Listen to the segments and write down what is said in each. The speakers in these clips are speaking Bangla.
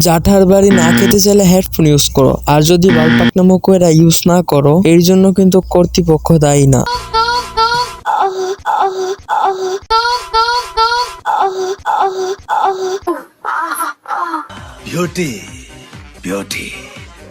জাঠার বাড়ি না খেতে চাইলে হেডফোন ইউজ করো আর যদি বালপাক নামক এরা ইউজ না করো এর জন্য কিন্তু কর্তৃপক্ষ দায়ী না beauty, beauty,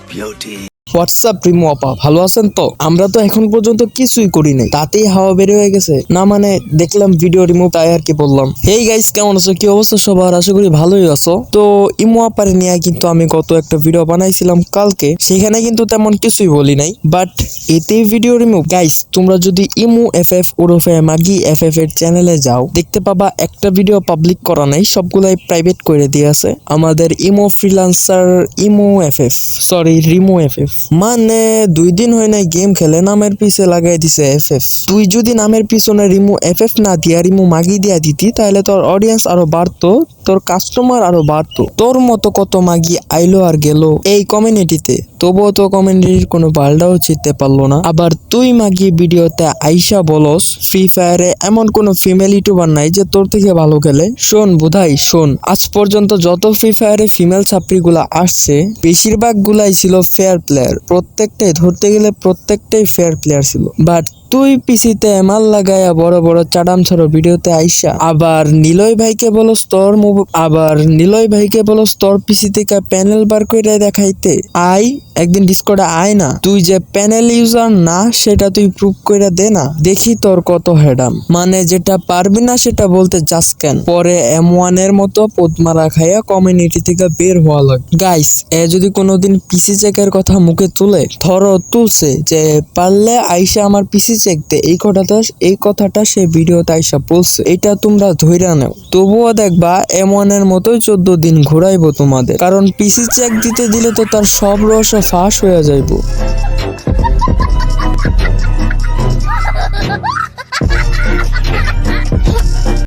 beauty. WhatsApp Rimo আপা, ভালো আছেন তো? আমরা তো এখন পর্যন্ত কিছুই করি নাই। তাতেই হাওয়া বের হয়ে গেছে। না মানে দেখলাম ভিডিও রিমুভ তাই আর কি বললাম। হেই গাইস কেমন আছো? কি অবস্থা সবার? আশা করি ভালোই আছো। তো ইমো আপারে নিয়ে কিন্তু আমি গত একটা ভিডিও বানাইছিলাম কালকে। সেখানে কিন্তু তেমন কিছুই বলি নাই। বাট এতে ভিডিও রিমুভ গাইস তোমরা যদি ইমো এফ এফ ওরফে মাগি এফ এফ এর চ্যানেলে যাও, দেখতে পাবা একটা ভিডিও পাবলিক করা নাই। সবগুলাই প্রাইভেট করে দিয়ে আছে। আমাদের Imo freelancer Imo F F sorry Rimo F F মানে দুই দিন হয় নাই গেম খেলে, নামের পিছে লাগাই দিছে এফ এফ তুই যদি নামের পিছনে রিমু এফ এফ না দিয়া, রিমু মাগি দিয়া দিতি তাহলে তোর অডিয়েন্স আরও বাড়তো, তোর কাস্টমার আরও বাড়তো। তোর মতো কত মাগি আইলো আর গেল এই কমিউনিটিতে তবুও তো কমিউনিটির কোনো পাল্টাও চিনতে পারল না। আবার তুই মাগি ভিডিওতে আইসা বলস ফ্রি ফায়ারে এমন কোনো ফিমেল ইউটিউবার নাই যে তোর থেকে ভালো খেলে। শোন বুধাই, শোন, আজ পর্যন্ত যত ফ্রি ফায়ারে ফিমেল ছাত্রী গুলা আসছে বেশিরভাগ গুলাই ছিল ফেয়ার প্লেয়ার প্রত্যেকটাই ধরতে গেলে প্রত্যেকটাই ফেয়ার প্লেয়ার ছিল। বাট তুই পিসিতে মাল লাগায়া বড় বড় চাডাম ছড়ো ভিডিওতে আইসা, আবার নিলয় ভাইকে বলো স্তর আবার নিলয় ভাইকে বলো স্তর পিসি থেকে প্যানেল বার করে দেখাইতে। আই, একদিন ডিসকর্ডে আয় না। তুই যে প্যানেল ইউজার না, সেটা তুই প্রুভ করে দে না। দেখি তোর কত হেডাম। মানে যেটা পারবি না, সেটা বলতে যাস কেন? পরে এম ওয়ানের মতো পদ্মারা খাইয়া কমিউনিটি থেকে বের হওয়া লাগে। গাইস এ যদি কোনোদিন পিসি চেকের কথা মুখে তুলে, ধরো তুলছে যে পারলে আইসা আমার পিসি চেক দে এই কথাটা এই কথাটা সে ভিডিওতে আইসা বলছে। এটা তোমরা ধৈরা নেও। তবুও দেখবা, এমনের মতোই চোদ্দ দিন ঘোরাইবো তোমাদের। কারণ পিসি চেক দিতে দিলে তো তার সব রহস্য ফাঁস হয়ে যাইবো।